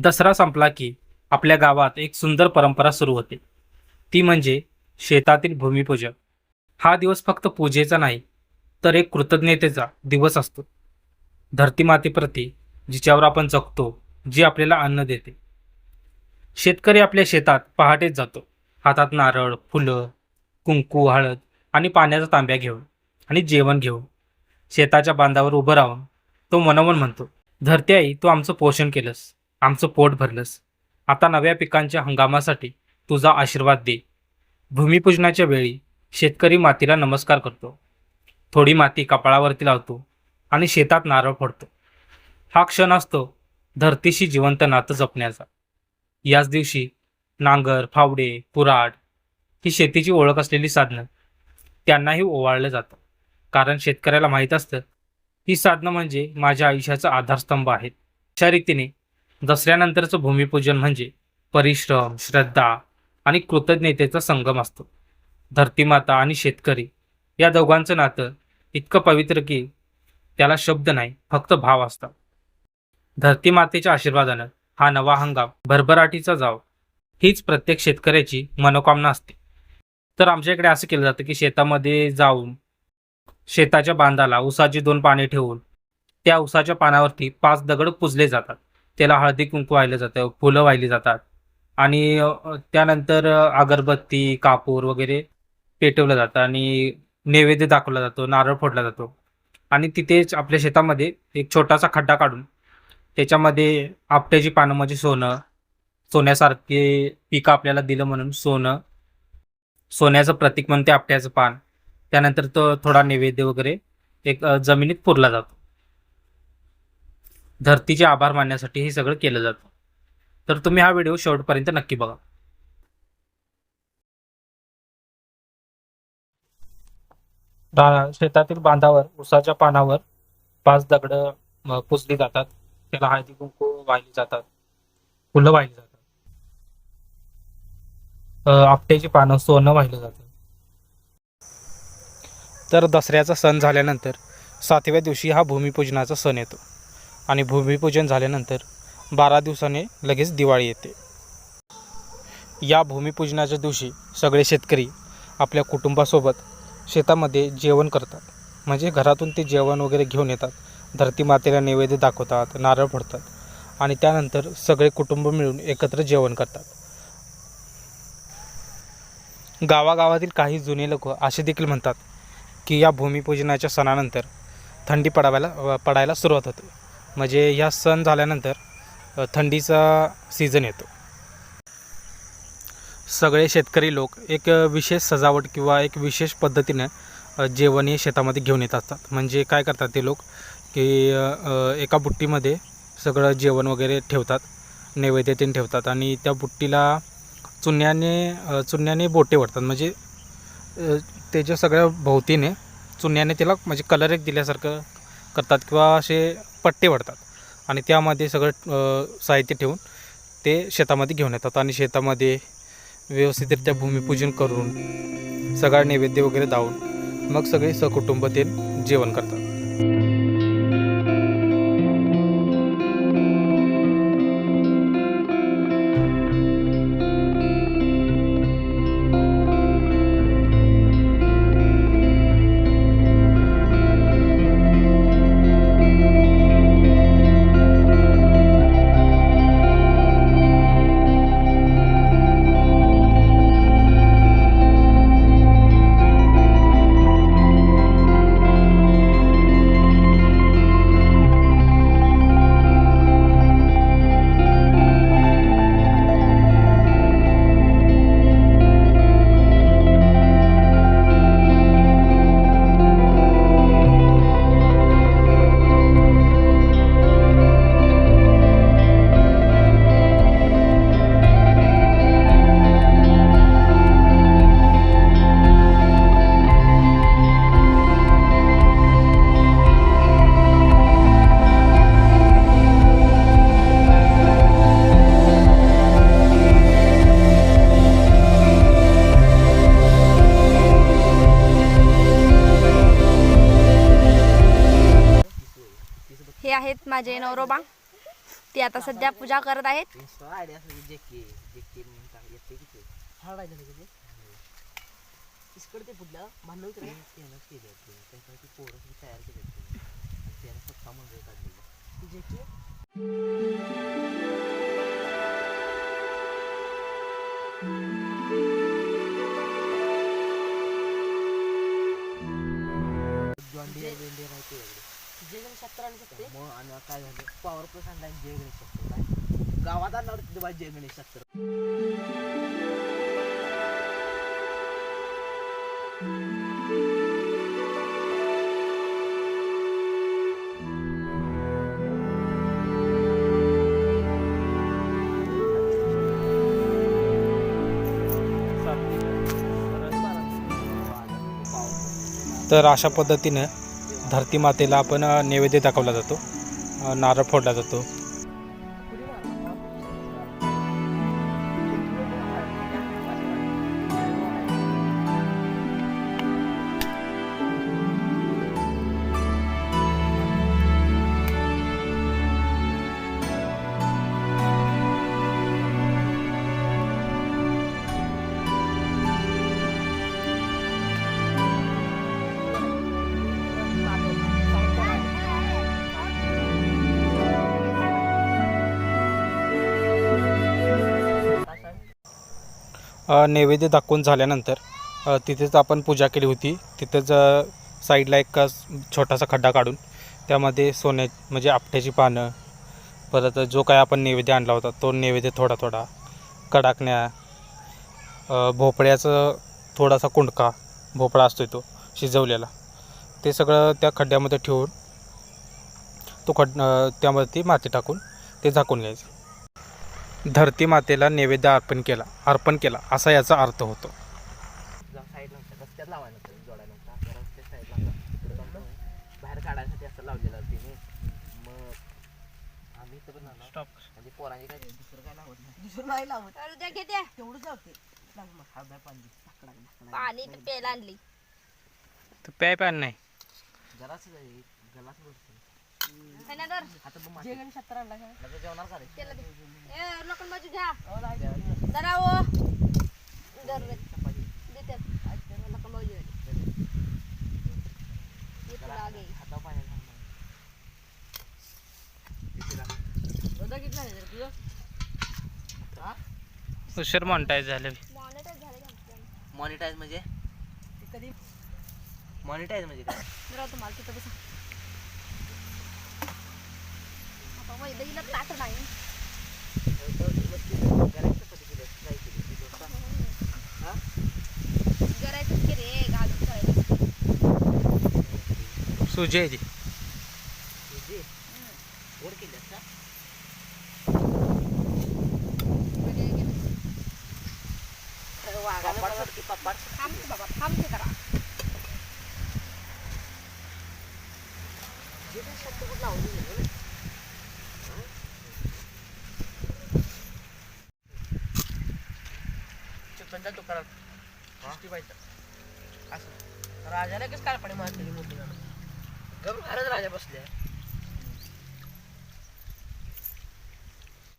दसरा संपला की आपल्या गावात एक सुंदर परंपरा सुरू होते. ती म्हणजे शेतातील भूमिपूजन. हा दिवस फक्त पूजेचा नाही तर एक कृतज्ञतेचा दिवस असतो. धरतीमातेप्रती जिच्यावर आपण जगतो जी आपल्याला अन्न देते. शेतकरी आपल्या शेतात पहाटेच जातो. हातात नारळ फुलं कुंकू हळद आणि पाण्याचा तांब्या घेऊन आणि जेवण घेऊन शेताच्या बांधावर उभं राहून तो मनोमन म्हणतो धरती आई तू आमचं पोषण केलंस. आमचं पोट भरलंस. आता नव्या पिकांच्या हंगामासाठी तुझा आशीर्वाद दे. भूमिपूजनाच्या वेळी शेतकरी मातीला नमस्कार करतो. थोडी माती कपाळावरती लावतो आणि शेतात नारळ फोडतो. हा क्षण असतो धरतीशी जिवंत नातं जपण्याचा. याच दिवशी नांगर फावडे पुराड ही शेतीची ओळख असलेली साधनं त्यांनाही ओवाळलं जातं. कारण शेतकऱ्याला माहीत असतं ही साधनं म्हणजे माझ्या आयुष्याचा आधारस्तंभ आहेत. अशा रीतीने दसऱ्यानंतरचं भूमिपूजन म्हणजे परिश्रम श्रद्धा आणि कृतज्ञतेचा संगम असतो. धरतीमाता आणि शेतकरी या दोघांचं नातं इतकं पवित्र की त्याला शब्द नाही फक्त भाव असतात. धरतीमातेच्या आशीर्वादानं हा नवा हंगाम भरभराटीचा जाव. हीच प्रत्येक शेतकऱ्याची मनोकामना असते. तर आमच्या इकडे असं केलं जातं की शेतामध्ये जाऊन शेताच्या बांधाला उसाची दोन पाने ठेवून त्या उसाच्या पानावरती पाच दगड पुजले जातात. त्याला हळदी कुंकू वाहिलं जातं फुलं वाहिली जातात. आणि त्यानंतर अगरबत्ती कापूर वगैरे पेटवलं जातं आणि नैवेद्य दाखवला जातो नारळ फोडला जातो. आणि तिथेच आपल्या शेतामध्ये एक छोटासा खड्डा काढून त्याच्यामध्ये आपट्याची पानं म्हणजे सोनं सोन्यासारखे पिकं आपल्याला दिलं म्हणून सोनं सोन्याचं प्रतीक म्हणते आपट्याचं पान. त्यानंतर तो थोडा नैवेद्य वगैरे एक जमिनीत पुरला जातो. धरतीचे आभार मानण्यासाठी हे सगळं केलं जातं. तर तुम्ही हा व्हिडिओ शेवटपर्यंत नक्की बघा. शेतातील बांधावर उसाच्या पानावर पाच दगड पुजली जातात. त्याला हळदी कुंकू वाहिली जातात. फुलं वाहिली जातात. अ, आपट्याची पानं सोनं वाहिलं जातं. तर दसऱ्याचा सण झाल्यानंतर सातव्या दिवशी हा भूमिपूजनाचा सण येतो. आणि भूमिपूजन झाल्यानंतर बारा दिवसाने लगेच दिवाळी येते. या भूमिपूजनाच्या दिवशी सगळे शेतकरी आपल्या कुटुंबासोबत शेतामध्ये जेवण करतात. म्हणजे घरातून ते जेवण वगैरे घेऊन येतात. धरती मातेला नैवेद्य दाखवतात नारळ फोडतात आणि त्यानंतर सगळे कुटुंब मिळून एकत्र जेवण करतात. गावागावातील काही जुने लोक असे देखील म्हणतात की या भूमिपूजनाच्या सणानंतर थंडी पडावायला पडायला सुरुवात होते. म्हणजे ह्या सण झाल्यानंतर थंडीचा सीझन येतो. सगळे शेतकरी लोक एक विशेष सजावट किंवा एक विशेष पद्धतीनं जेवण हे शेतामध्ये घेऊन येत असतात. म्हणजे काय करतात ते लोक की एका बुट्टीमध्ये सगळं जेवण वगैरे ठेवतात नैवेद्यतेने ठेवतात आणि त्या बुट्टीला चुन्याने चुन्याने बोटे वडतात म्हणजे त्याच्या सगळ्या भोवतीने चुन्याने त्याला म्हणजे कलर एक दिल्यासारखं करतात किंवा असे पट्टे भरतात. आणि त्यामध्ये सगळं साहित्य ठेवून ते शेतामध्ये घेऊन येतात आणि शेतामध्ये व्यवस्थितरित्या भूमिपूजन करून सगळा नैवेद्य वगैरे दावून मग सगळे सकुटुंब ते जेवण करतात. हे आहेत माझे नवरोबा. ते आता सध्या पूजा करत आहेत. आयडिया म्हणून येते ते हाड भांडण ते त्यानं केलं ते त्यासाठी पोरं तयार केले ते त्यानं स्वतः मंडळ काढलेलं. जे की पॉवर जय गणेश सत्तर काय? गावात आणणार होते बाई जय गणेश सत्तर तर अशा पद्धतीनं धरती मातेला आपण नैवेद्य दाखवला जातो. नारळ फोडला जातो. नैवेद्य दाखवून झाल्यानंतर तिथेच आपण पूजा केली होती. तिथेच साईडला एक छोटासा खड्डा काढून त्यामध्ये सोन्या म्हणजे आपट्याची पानं परत जो काय आपण नैवेद्य आणला होता तो नैवेद्य थोडा थोडा कडाकण्या भोपळ्याचं थोडासा कुंडका भोपळा असतो तो शिजवलेला ते सगळं त्या खड्ड्यामध्ये ठेवून तो खड त्यामध्ये ती माती टाकून ते झाकून घ्यायचं. धरती मातेला नैवेद्य अर्पण केला अर्पण केला असा याचा अर्थ होतो. बाहेर काढायसाठी असं लावलेलं तिने मग आम्ही पण स्टॉप म्हणजे पोरांनी काय दुसरं काय लावत नाही दुसरं नाही लावत अरे द्या मग हा बाय पाणी पाणी प्यायला आणली. तर प्याय पॅन नाही. जराच गलास बसतो है जेवणार का रे? घ्या. हो जरा ओ दर हाता पाण्यात किती झाले रे तुझं. उशीर मॉनिटाईज झाले? मॉनिटाईज म्हणजे? कधी? मॉनिटाईज म्हणजे काय? जरा तुम्हाला तिथं बसा. आता वैदहीला ताट नाही. हा? करायचंच की रे घालून करायचं सुजी आहे ती? पापड पापड थांब की बाबा थांब की करा जे तो करा. असं. राजाने कसं काळपणे मारलेली मोठी गम घरच राजा बसले.